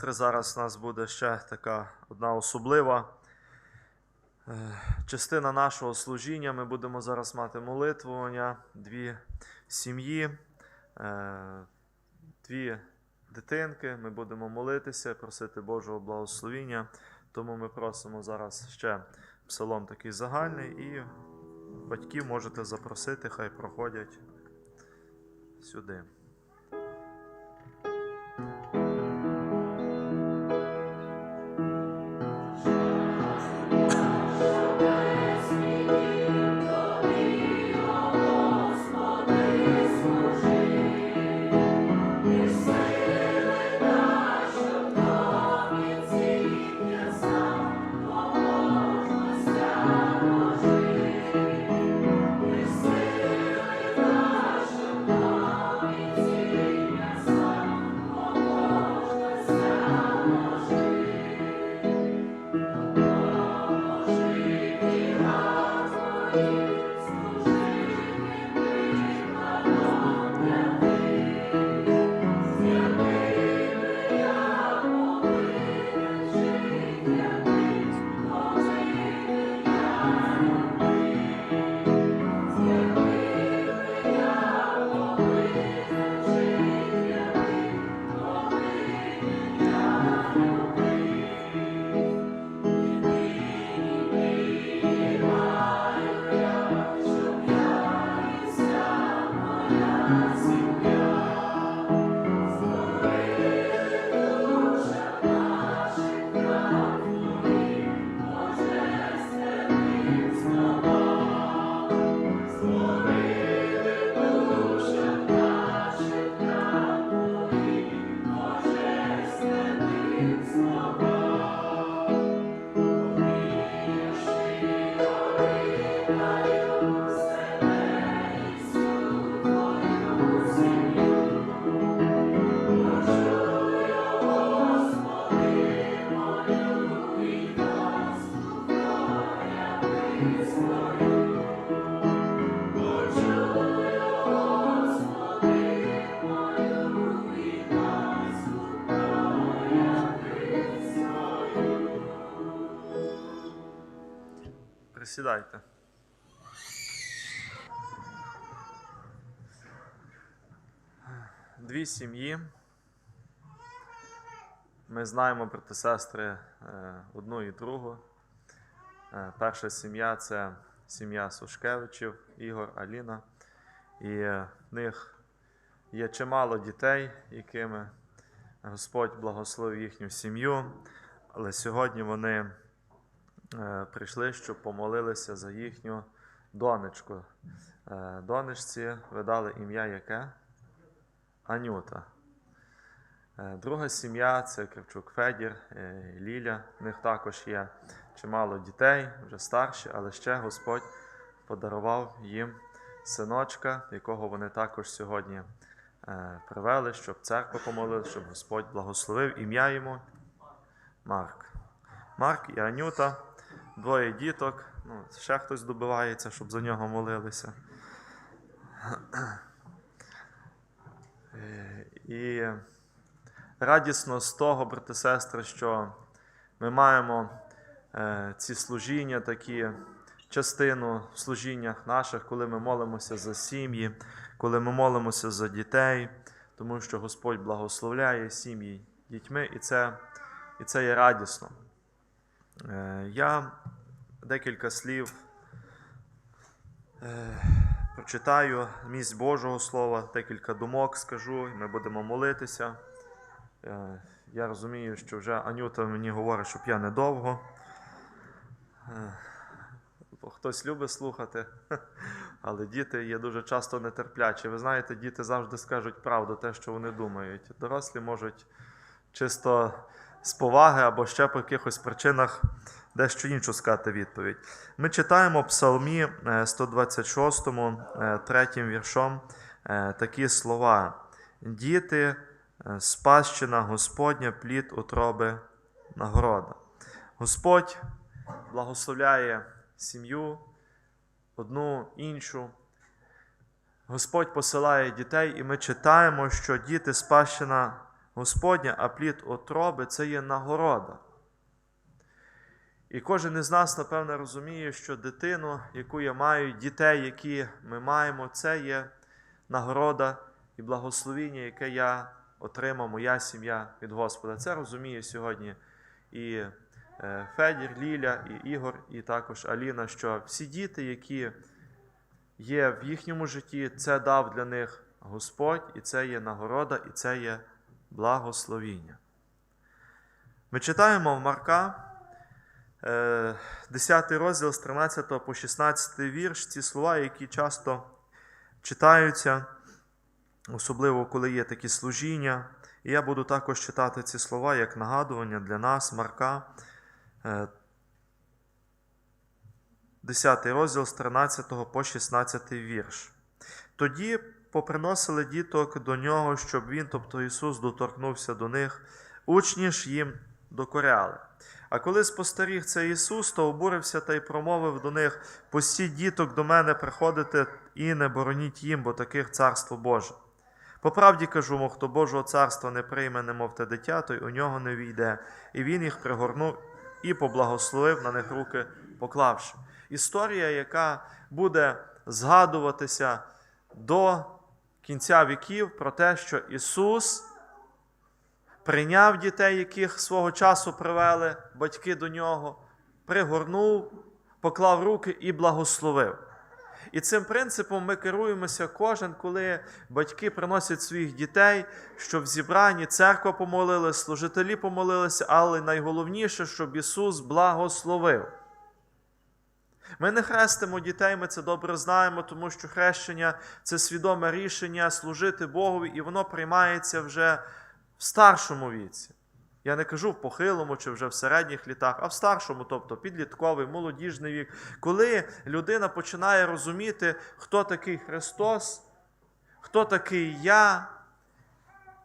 сестри, зараз у нас буде ще така одна особлива е, частина нашого служіння. Ми будемо зараз мати молитвування, дві сім'ї, е, дві дитинки. Ми будемо молитися, просити Божого благословіння. Тому ми просимо зараз ще псалом такий загальний, і батьків можете запросити, хай проходять сюди. Присідайте. Дві сім'ї. Ми знаємо, брати сестри, е, одну і другу. Е, Перша сім'я це сім'я Сушкевичів, Ігор, Аліна. І е, в них є чимало дітей, якими Господь благословив їхню сім'ю. Але сьогодні вони прийшли, щоб помолилися за їхню донечку. Е, Донечці ви дали ім'я яке? Анюта. Е, Друга сім'я це Кравчук Федір, е, Ліля. В них також є чимало дітей, вже старші, але ще Господь подарував їм синочка, якого вони також сьогодні е, привели, щоб церква помолила, щоб Господь благословив ім'я йому Марк. Марк і Анюта, двоє діток. Ну, ще хтось добивається, щоб за нього молилися. Е, І радісно з того, брати сестри, що ми маємо е, ці служіння, такі частину в служіннях наших, коли ми молимося за сім'ї, коли ми молимося за дітей, тому що Господь благословляє сім'ї дітьми, і це, і це є радісно. Е, Я декілька слів е, прочитаю місць Божого Слова, декілька думок скажу, і ми будемо молитися. Е, Я розумію, що вже Анюта мені говорить, щоб я недовго. Е, Хтось любить слухати, але діти є дуже часто нетерплячі. Ви знаєте, діти завжди скажуть правду, те, що вони думають. Дорослі можуть чисто з поваги або ще по якихось причинах дещо іншу сказати відповідь. Ми читаємо в Псалмі е, 126, 3 віршом е, такі слова: Діти, е, спадщина Господня, плід утроби нагорода. Господь благословляє сім'ю, одну іншу. Господь посилає дітей, і ми читаємо, що діти спадщина Господня, а плід отроби це є нагорода. І кожен із нас, напевне, розуміє, що дитину, яку я маю, дітей, які ми маємо, це є нагорода і благословіння, яке я отримав, моя сім'я від Господа. Це розуміє сьогодні і е, Федір, Ліля, і Ігор, і також Аліна, що всі діти, які є в їхньому житті, це дав для них Господь, і це є нагорода, і це є благословіння. Ми читаємо в Марка. Е, 10 розділ з 13 по 16 вірш, ці слова, які часто читаються, особливо коли є такі служіння. І я буду також читати ці слова як нагадування для нас, Марка, е, 10 розділ з 13 по 16 вірш. Тоді поприносили діток до нього, щоб він, тобто Ісус, доторкнувся до них, учні ж їм докоряли. А коли спостеріг це Ісус, то обурився та й промовив до них: Пустіть діток до мене приходити і не бороніть їм, бо таких царство Боже. По правді кажу, мов хто Божого царства не прийме, немов те дитя, той у нього не війде. І він їх пригорнув і поблагословив на них руки, поклавши. Історія, яка буде згадуватися до кінця віків про те, що Ісус прийняв дітей, яких свого часу привели батьки до нього, пригорнув, поклав руки і благословив. І цим принципом ми керуємося кожен, коли батьки приносять своїх дітей, щоб в зібранні церква помолилась, служителі помолилися, але найголовніше, щоб Ісус благословив. Ми не хрестимо дітей, ми це добре знаємо, тому що хрещення це свідоме рішення служити Богові, і воно приймається вже в старшому віці. Я не кажу в похилому чи вже в середніх літах, а в старшому, тобто підлітковий, молодіжний вік, коли людина починає розуміти, хто такий Христос, хто такий я,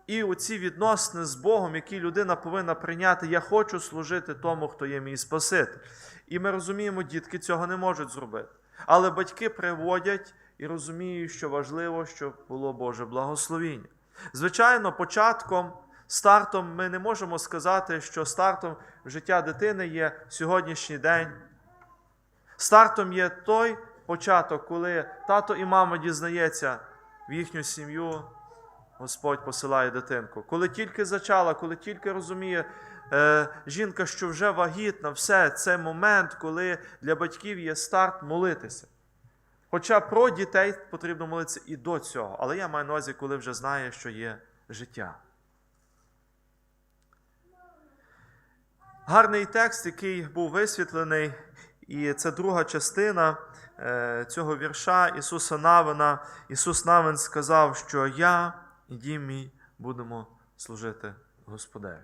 і оці відносини з Богом, які людина повинна прийняти, я хочу служити тому, хто є мій Спаситель. І ми розуміємо, дітки цього не можуть зробити. Але батьки приводять і розуміють, що важливо, щоб було Боже благословіння. Звичайно, початком, стартом ми не можемо сказати, що стартом життя дитини є сьогоднішній день. Стартом є той початок, коли тато і мама дізнається в їхню сім'ю, Господь посилає дитинку. Коли тільки зачала, коли тільки розуміє е, жінка, що вже вагітна, все це момент, коли для батьків є старт молитися. Хоча про дітей потрібно молитися і до цього. Але я маю на увазі, коли вже знає, що є життя. Гарний текст, який був висвітлений, і це друга частина е, цього вірша Ісуса Навина. Ісус Навин сказав, що я і дім мій будемо служити Господеві.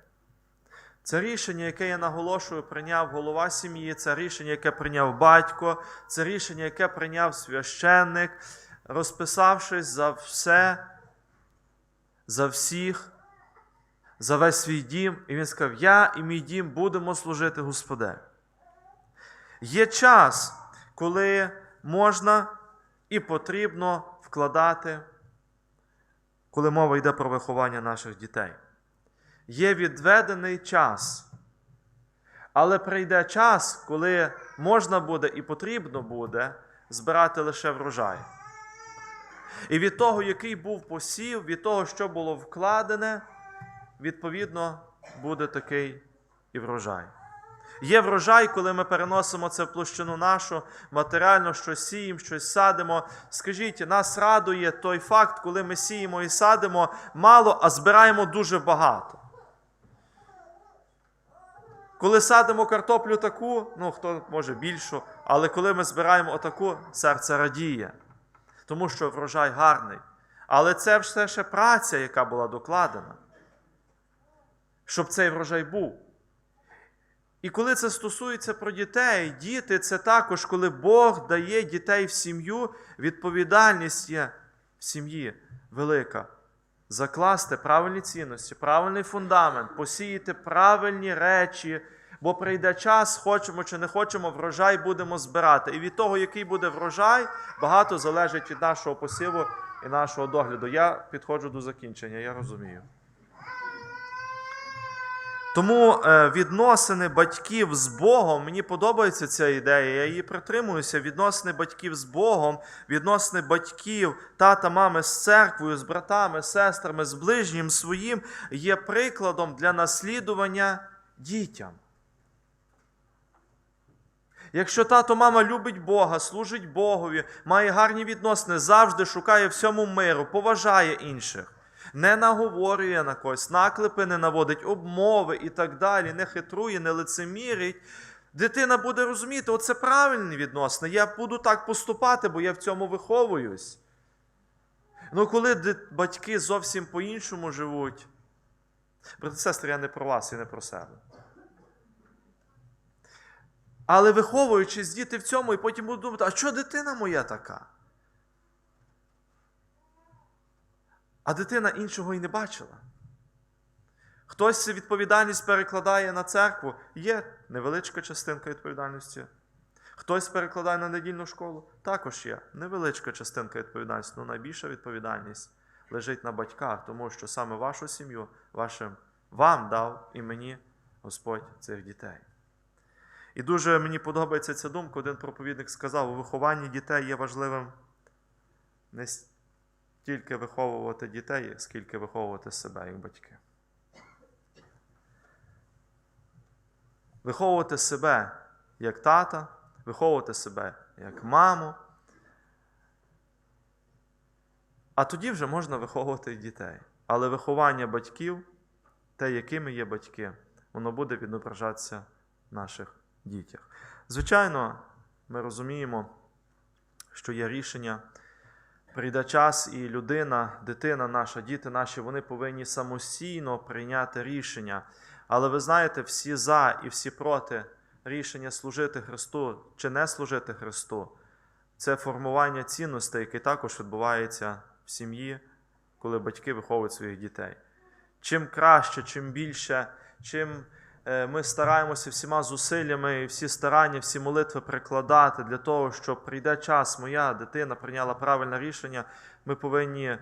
Це рішення, яке я наголошую, прийняв голова сім'ї, це рішення, яке прийняв батько, це рішення, яке прийняв священник, розписавшись за все, за всіх, за весь свій дім. І він сказав: Я і мій дім будемо служити Господеві. Є час, коли можна і потрібно вкладати, коли мова йде про виховання наших дітей є відведений час. Але прийде час, коли можна буде і потрібно буде збирати лише врожай. І від того, який був посів, від того, що було вкладене, відповідно, буде такий і врожай. Є врожай, коли ми переносимо це в площину нашу, матеріально щось сіємо, щось садимо. Скажіть, нас радує той факт, коли ми сіємо і садимо мало, а збираємо дуже багато. Коли садимо картоплю таку, ну хто може більшу, але коли ми збираємо отаку, серце радіє, тому що врожай гарний. Але це все ще праця, яка була докладена, щоб цей врожай був. І коли це стосується про дітей, діти це також, коли Бог дає дітей в сім'ю, відповідальність є в сім'ї велика. Закласти правильні цінності, правильний фундамент, посіяти правильні речі, бо прийде час, хочемо чи не хочемо, врожай будемо збирати. І від того, який буде врожай, багато залежить від нашого посіву і нашого догляду. Я підходжу до закінчення, я розумію. Тому е, відносини батьків з Богом, мені подобається ця ідея, я її притримуюся. Відносини батьків з Богом, відносини батьків, тата, мами з церквою, з братами, сестрами, з ближнім своїм є прикладом для наслідування дітям. Якщо тато, мама любить Бога, служить Богові, має гарні відносини, завжди шукає всьому миру, поважає інших, не наговорює на когось, наклепи не наводить, обмови і так далі, не хитрує, не лицемірить, дитина буде розуміти, оце правильні відносини. Я буду так поступати, бо я в цьому виховуюсь. Ну, коли батьки зовсім по-іншому живуть, брати сестри, я не про вас і не про себе. Але виховуючись діти в цьому, і потім будуть думати, а що дитина моя така? А дитина іншого і не бачила. Хтось відповідальність перекладає на церкву, є невеличка частинка відповідальності. Хтось перекладає на недільну школу, також є невеличка частинка відповідальності, але найбільша відповідальність лежить на батьках, тому що саме вашу сім'ю, вашим, вам дав і мені Господь цих дітей. І дуже мені подобається ця думка. Один проповідник сказав, у вихованні дітей є важливим не стільки виховувати дітей, скільки виховувати себе як батьки. Виховувати себе як тата, виховувати себе як маму. А тоді вже можна виховувати дітей. Але виховання батьків, те, якими є батьки, воно буде відображатися в наших дітях. Звичайно, ми розуміємо, що є рішення. Прийде час, і людина, дитина наша, діти наші, вони повинні самостійно прийняти рішення. Але ви знаєте, всі за і всі проти рішення служити Христу чи не служити Христу це формування цінностей, яке також відбувається в сім'ї, коли батьки виховують своїх дітей. Чим краще, чим більше, чим ми стараємося всіма зусиллями, і всі старання, всі молитви прикладати для того, щоб прийде час, моя дитина прийняла правильне рішення, ми повинні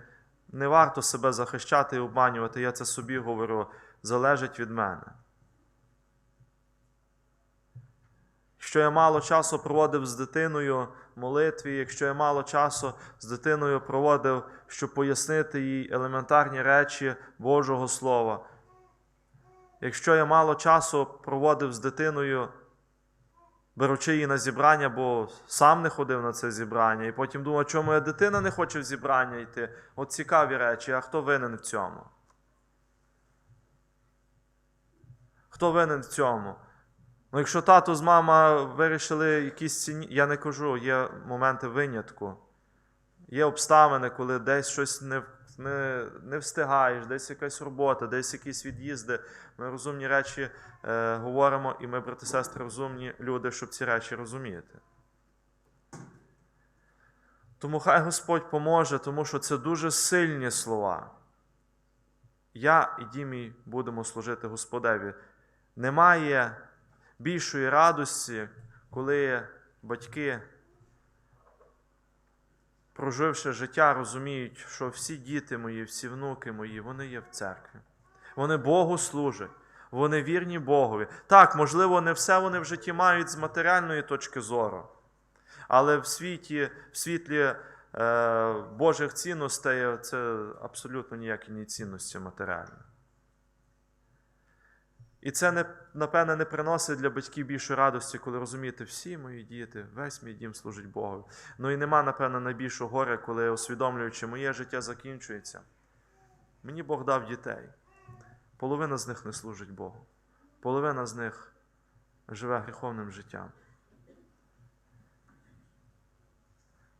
не варто себе захищати і обманювати. Я це собі говорю, залежить від мене. Якщо я мало часу проводив з дитиною молитві, якщо я мало часу з дитиною проводив, щоб пояснити їй елементарні речі Божого Слова, якщо я мало часу проводив з дитиною, беручи її на зібрання, бо сам не ходив на це зібрання, і потім думав, чому моя дитина не хоче в зібрання йти. От цікаві речі, а хто винен в цьому? Хто винен в цьому? Ну, якщо тато з мама вирішили якісь ціні, я не кажу, є моменти винятку. Є обставини, коли десь щось не, не, не встигаєш, десь якась робота, десь якісь від'їзди. Ми розумні речі е, говоримо, і ми, брати сестри, розумні люди, щоб ці речі розуміти. Тому хай Господь поможе, тому що це дуже сильні слова. Я і Дімій будемо служити Господеві. Немає більшої радості, коли батьки, проживши життя, розуміють, що всі діти мої, всі внуки мої, вони є в церкві. Вони Богу служать, вони вірні Богові. Так, можливо, не все вони в житті мають з матеріальної точки зору, але в світі, в світлі е, Божих цінностей це абсолютно ніякі не цінності матеріальні. І це, не, напевне, не приносить для батьків більшої радості, коли розумієте, всі мої діти, весь мій дім служить Богу. Ну і нема, напевне, найбільшого горя, коли усвідомлюючи, моє життя закінчується. Мені Бог дав дітей. Половина з них не служить Богу. Половина з них живе гріховним життям.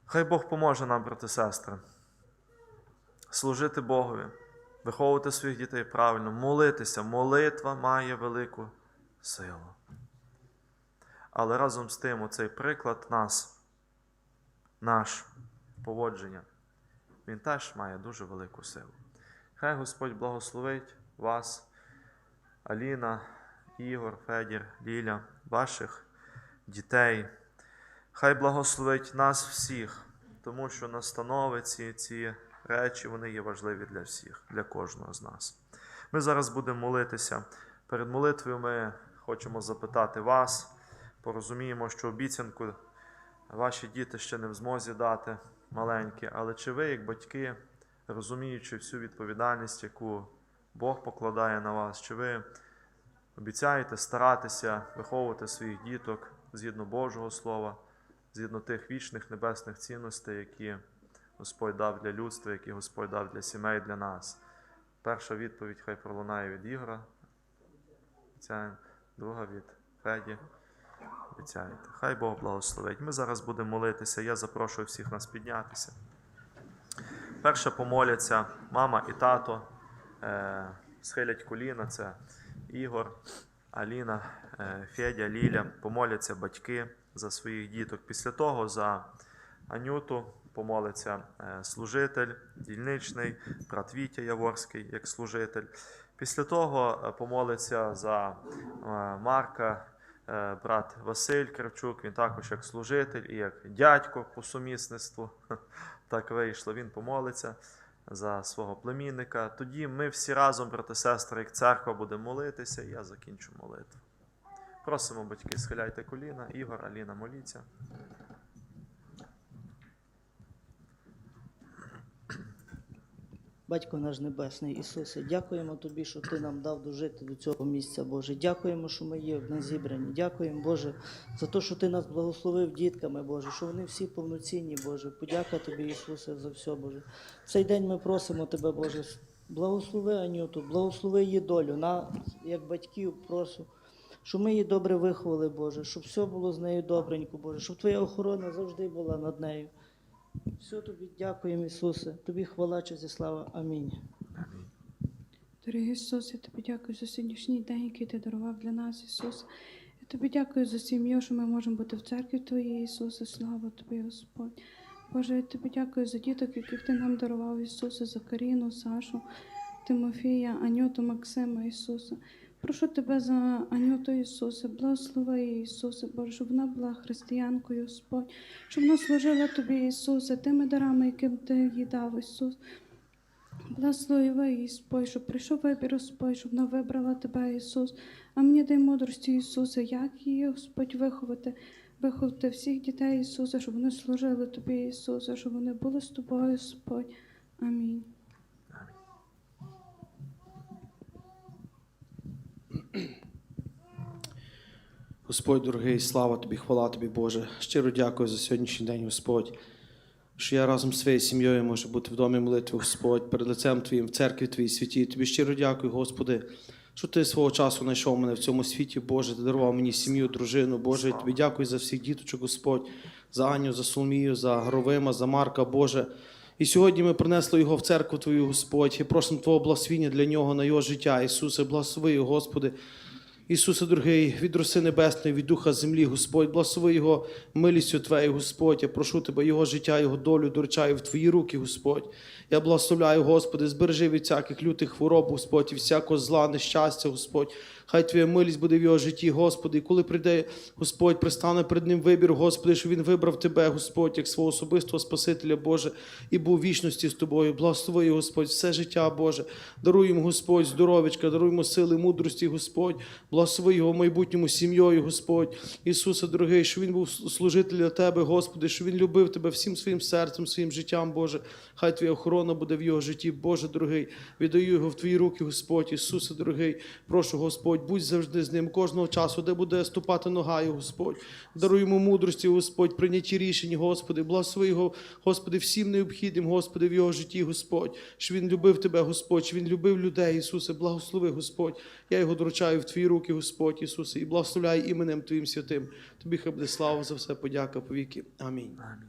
Хай Бог поможе нам, брати сестри, служити Богові виховувати своїх дітей правильно, молитися. Молитва має велику силу. Але разом з тим, оцей приклад нас, наш поводження, він теж має дуже велику силу. Хай Господь благословить вас, Аліна, Ігор, Федір, Ліля, ваших дітей. Хай благословить нас всіх, тому що настанови ці, ці речі вони є важливі для всіх, для кожного з нас. Ми зараз будемо молитися. Перед молитвою ми хочемо запитати вас. Порозуміємо, що обіцянку ваші діти ще не в змозі дати маленькі, але чи ви, як батьки, розуміючи всю відповідальність, яку Бог покладає на вас, чи ви обіцяєте старатися виховувати своїх діток згідно Божого Слова, згідно тих вічних небесних цінностей, які Господь дав для людства, які Господь дав для сімей, для нас. Перша відповідь хай пролунає від Ігора. Обіцяємо. Друга від Феді. Обіцяєте. Хай Бог благословить. Ми зараз будемо молитися. Я запрошую всіх нас піднятися. Перше помоляться мама і тато. Е, схилять коліна. Це Ігор, Аліна, е, Федя, Ліля. Помоляться батьки за своїх діток. Після того за Анюту помолиться е, служитель, дільничний, брат Вітя Яворський як служитель. Після того е, помолиться за е, Марка, брат Василь Кравчук, він також як служитель і як дядько по сумісництву. Так вийшло. Він помолиться за свого племінника. Тоді ми всі разом, брати сестри, як церква, будемо молитися, і я закінчу молитву. Просимо, батьки, схиляйте коліна. Ігор, Аліна, моліться. Батько наш Небесний, Ісусе, дякуємо Тобі, що Ти нам дав дожити до цього місця, Боже. Дякуємо, що ми є на зібранні. Дякуємо, Боже, за те, що Ти нас благословив дітками, Боже, що вони всі повноцінні, Боже. Подяка Тобі, Ісусе, за все, Боже. В цей день ми просимо Тебе, Боже, благослови Анюту, благослови її долю. На, як батьків прошу, щоб ми її добре виховали, Боже, щоб все було з нею добренько, Боже, щоб Твоя охорона завжди була над нею. Все тобі дякуємо, Ісусе. Тобі хвала, честь і слава. Амінь. Амінь. Дорогий Ісус, я тобі дякую за сьогоднішній день, який ти дарував для нас, Ісус. Я тобі дякую за сім'ю, що ми можемо бути в церкві Твоїй, Ісусе. Слава тобі, Господь. Боже, я тобі дякую за діток, яких ти нам дарував, Ісусе, за Каріну, Сашу, Тимофія, Анюту, Максима, Ісуса. Прошу тебе за Анюту Ісусе, благослови її, Ісусе, Боже, щоб вона була християнкою, Господь, щоб вона служила Тобі, Ісусе, тими дарами, яким Ти їй дав, Ісус. Благослови її, Господь, щоб прийшов вибір, Господь, щоб вона вибрала тебе, Ісус. А мені дай мудрості, Ісусе, як її, Господь, виховати, виховати всіх дітей, Ісуса, щоб вони служили Тобі, Ісусе, щоб вони були з тобою, Господь. Амінь. Господь дорогий, слава тобі, хвала тобі, Боже. Щиро дякую за сьогоднішній день, Господь. Що я разом з своєю сім'єю можу бути в домі молитви, Господь, перед лицем Твоїм, в церкві Твоїй святі. Тобі щиро дякую, Господи, що Ти свого часу знайшов мене в цьому світі, Боже, ти дарував мені сім'ю, дружину, Боже. Тобі дякую за всіх діточок, Господь, за Аню, за Соломію, за Гровима, за Марка, Боже. І сьогодні ми принесли його в церкву Твою, Господь, і просимо Твого благословіння для нього на його життя. Ісусе, благослови Господи. Ісусе, дорогий, від роси небесної, від духа землі, Господь, благослови його милістю Твоєю, Господь. Я прошу Тебе, Його життя, Його долю доручаю в Твої руки, Господь. Я благословляю, Господи, збережи від всяких лютих хвороб, Господь, і всякого зла, нещастя, Господь. Хай Твоя милість буде в його житті, Господи. І коли прийде Господь, пристане перед ним вибір, Господи, що він вибрав Тебе, Господь, як свого особистого Спасителя, Боже, і був вічності з Тобою. Благослови Господь, все життя, Боже. Даруй йому, Господь, здоровечка, даруй йому сили, мудрості, Господь. Благослови його майбутньому сім'єю, Господь. Ісусе, дорогий, що він був служитель для Тебе, Господи, що він любив Тебе всім своїм серцем, своїм життям, Боже. Хай Твоя охорона буде в його житті, Боже дорогий. Віддаю його в Твої руки, Господь. Ісусе, дорогий, прошу, Господь, будь завжди з ним кожного часу, де буде ступати нога, його, Господь. Даруй йому мудрості, Господь, прийняті рішень, Господи. Благослови його, Господи, всім необхідним, Господи, в його житті, Господь. Що він любив Тебе, Господь, що він любив людей, Ісусе. Благослови, Господь. Я його доручаю в Твої руки, Господь, Ісусе, і благословляй іменем Твоїм святим. Тобі хай буде слава за все, подяка повіки. Амінь. Амінь.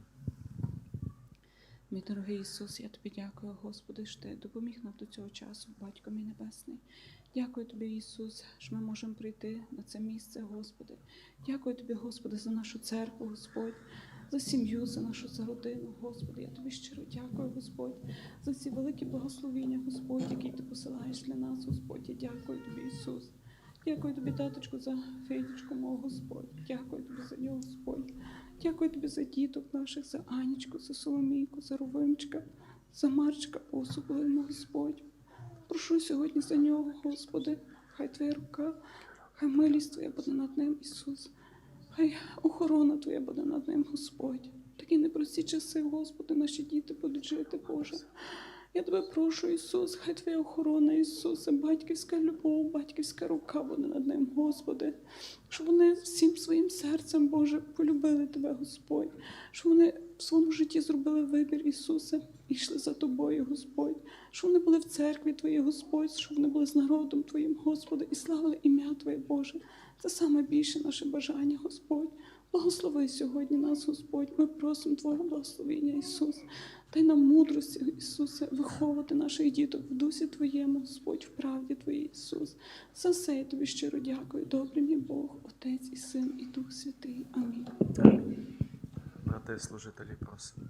Мій дорогий Ісус, я тобі дякую, Господи, що ти допоміг нам до цього часу, Батько мій Небесний. Дякую тобі, Ісус, що ми можемо прийти на це місце, Господи. Дякую тобі, Господи, за нашу церкву, Господь, за сім'ю, за нашу за родину, Господи. Я тобі щиро дякую, Господь, за ці великі благословіння, Господь, які ти посилаєш для нас, Господь. Я дякую тобі, Ісус. Дякую тобі, таточку, за Федічку, мого Господь. Дякую тобі за нього, Господь. Дякую тобі за діток наших, за Анічку, за Соломійку, за Ровимчика, за Марчика, особливо, Господь. Прошу сьогодні за нього, Господи. хай Твоя рука, хай милість Твоя буде над ним, Ісус. Хай охорона Твоя буде над ним, Господь. Такі непрості часи, Господи, наші діти будуть жити, Боже. Я тебе прошу, Ісус, хай Твоя охорона, Ісусе, батьківська любов, батьківська рука буде над ним, Господи. Щоб вони всім своїм серцем, Боже, полюбили Тебе, Господь. Щоб вони в своєму житті зробили вибір, Ісусе, і йшли за Тобою, Господь. Щоб вони були в церкві Твоїй, Господь, щоб вони були з народом Твоїм, Господи, і славили ім'я Твоє, Боже. Це саме більше наше бажання, Господь. Благослови сьогодні нас, Господь. Ми просимо Твого благословення, Ісус. Дай нам мудрості, Ісусе, виховувати наших діток в дусі Твоєму, Господь, в правді Твоїй, Ісус. За все я тобі щиро дякую. Добрий мій Бог, Отець і Син, і Дух Святий. Амінь. Брати служителі, просимо.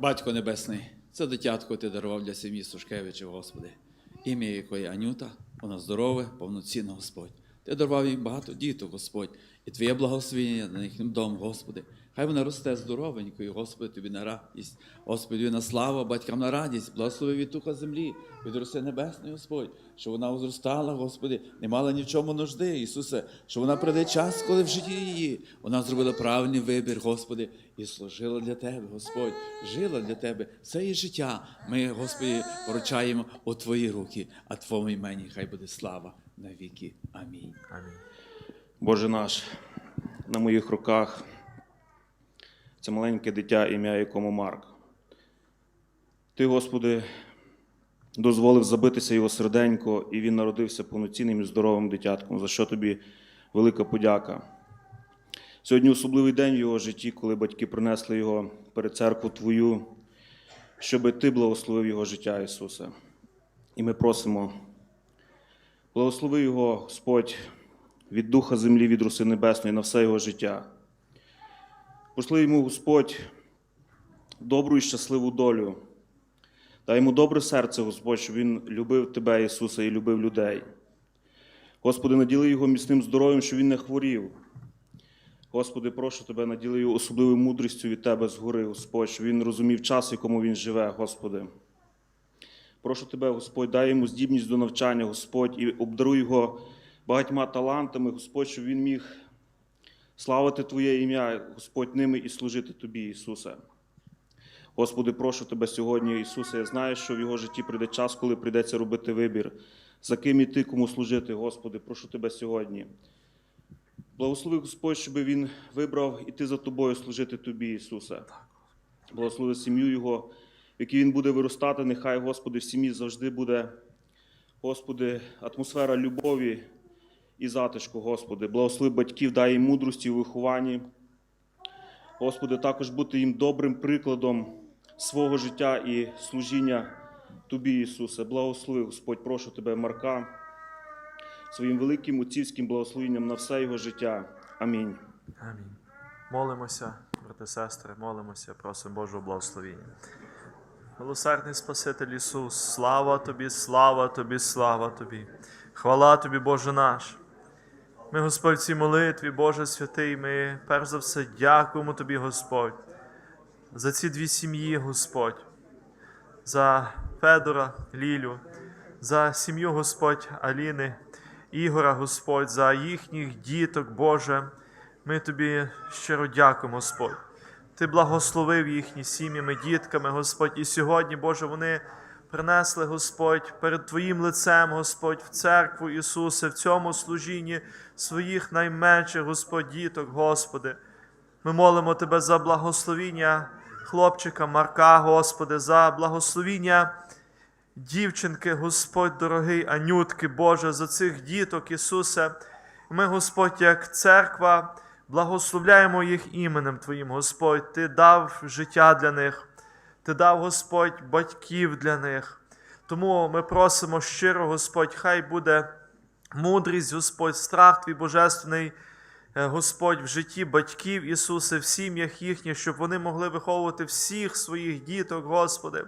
Батько Небесний, це дитятко ти дарував для сім'ї Сушкевичів, Господи. Ім'я якої Анюта, вона здорове, повноцінна, Господь. Ти дарував їм багато діток, Господь, і Твоє благословення на їхнім дом, Господи. Хай вона росте здоровенькою, Господи, тобі на радість. Господи, тобі на славу, батькам на радість, благослови від туха землі, від роси небесної, Господь, що вона зростала, Господи, не мала ні в чому нужди, Ісусе, що вона прийде час, коли в житті її вона зробила правильний вибір, Господи, і служила для Тебе, Господь, жила для Тебе. Це є життя. Ми, Господи, поручаємо у Твої руки, а Твоєму імені хай буде слава на віки. Амінь. Амінь. Боже наш, на моїх руках це маленьке дитя, ім'я якому Марк. Ти, Господи, дозволив забитися його серденько, і він народився повноцінним і здоровим дитятком, за що тобі велика подяка. Сьогодні особливий день в його житті, коли батьки принесли його перед церкву Твою, щоби Ти благословив його життя, Ісусе. І ми просимо, благослови його, Господь, від духа землі, від руси небесної на все його життя. Пошли йому, Господь, добру і щасливу долю. Дай йому добре серце, Господь, щоб він любив Тебе, Ісуса, і любив людей. Господи, наділи його міцним здоров'ям, щоб він не хворів. Господи, прошу Тебе, наділи його особливою мудрістю від Тебе згори, Господь, щоб він розумів час, в якому він живе, Господи. Прошу Тебе, Господь, дай йому здібність до навчання, Господь, і обдаруй його багатьма талантами, Господь, щоб він міг славити Твоє ім'я, Господь, ними і служити Тобі, Ісусе. Господи, прошу Тебе сьогодні, Ісусе, я знаю, що в його житті прийде час, коли прийдеться робити вибір, за ким іти, кому служити, Господи, прошу Тебе сьогодні. Благослови, Господь, щоб він вибрав іти за Тобою, служити Тобі, Ісусе. Благослови сім'ю Його, в якій він буде виростати. Нехай, Господи, в сім'ї завжди буде, Господи, атмосфера любові і затишку, Господи. Благослови батьків, дай їм мудрості у вихованні. Господи, також бути їм добрим прикладом свого життя і служіння Тобі, Ісусе. Благослови, Господь, прошу Тебе, Марка, своїм великим отцівським благословенням на все його життя. Амінь. Амінь. Молимося, брати, сестри, молимося, просимо Божого благословення. Милосердний Спаситель Ісус, слава Тобі, слава Тобі, слава Тобі. Хвала Тобі, Боже наш. Ми, Господь, в цій молитві, Боже святий, ми перш за все дякуємо Тобі, Господь, за ці дві сім'ї, Господь, за Федора, Лілю, за сім'ю, Господь, Аліни, Ігора, Господь, за їхніх діток, Боже. Ми Тобі щиро дякуємо, Господь. Ти благословив їхні сім'ями, дітками, Господь. І сьогодні, Боже, вони принесли, Господь, перед Твоїм лицем, Господь, в церкву Ісусе, в цьому служінні своїх найменших, Господь, діток, Господи. Ми молимо Тебе за благословіння хлопчика Марка, Господи, за благословіння дівчинки, Господь дорогий, Анютки, Боже, за цих діток, Ісусе. Ми, Господь, як церква, благословляємо їх іменем Твоїм, Господь. Ти дав життя для них, Ти дав, Господь, батьків для них. Тому ми просимо щиро, Господь, хай буде мудрість, Господь, страх Твій Божественний, е, Господь, в житті батьків Ісусе, в сім'ях їхніх, щоб вони могли виховувати всіх своїх діток, Господи.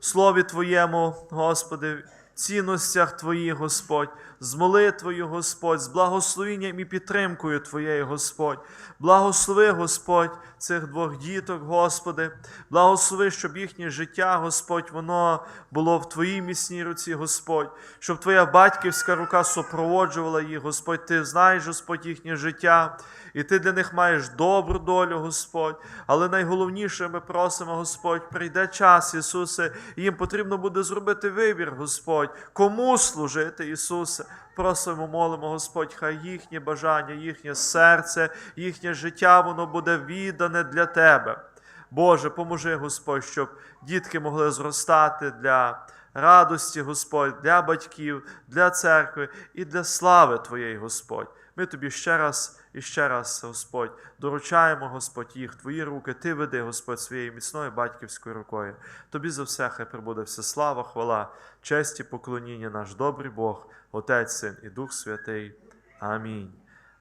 В Слові Твоєму, Господи, цінностях Твоїх, Господь, з молитвою, Господь, з благословенням і підтримкою Твоєю, Господь. Благослови, Господь, цих двох діток, Господи. Благослови, щоб їхнє життя, Господь, воно було в Твоїй міцній руці, Господь, щоб Твоя батьківська рука супроводжувала їх, Господь. Ти знаєш, Господь, їхнє життя, і Ти для них маєш добру долю, Господь. Але найголовніше ми просимо, Господь, прийде час, Ісусе, і їм потрібно буде зробити вибір, Господь, кому служити, Ісусе. Просимо, молимо, Господь, хай їхнє бажання, їхнє серце, їхнє життя, воно буде віддане для Тебе. Боже, поможи, Господь, щоб дітки могли зростати для радості, Господь, для батьків, для церкви і для слави Твоєї, Господь. Ми тобі ще раз і ще раз, Господь, доручаємо, Господь, їх, Твої руки. Ти веди, Господь, своєю міцною батьківською рукою. Тобі за все хай прибуде все слава, хвала, честь і поклоніння наш добрий Бог, Отець, Син і Дух Святий. Амінь.